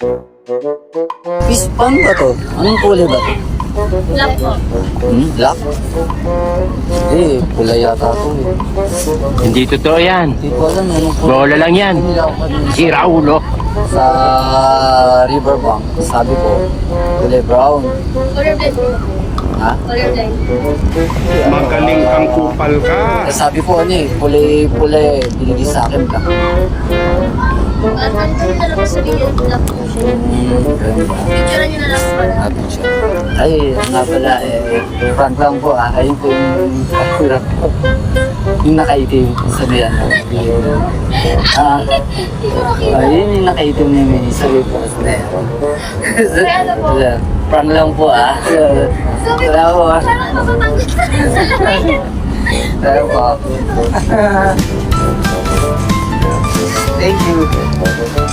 Fish pan ba to? Anong kulay ba to? Black po. Hmm? Black? Hindi, pula yata to eh. Hindi totoo yan. Hindi ko alam anong kulay. Bola lang yan. Sira ulo. Sa riverbank, sabi ko, kulay brown. Colorblind po. Ha? Colorblind. Magaling kang kupal ka. Eh, sabi ko ano eh, kulay-pula eh, binigay sa akin black. At ano po na lang po sabihin yung black po siya. Picture nyo na lang po. Ay, nga pala eh, prank lang po ah, ayun po yung kakulat ko. Yung nakaitim sa may ano. yung- Ah, ayun yung nakaitim na may sabi po sa may ano. Wala, Prank lang po ah. Sabi po ah. Parang mapapanggit sa lamin. Wala po. Thank you.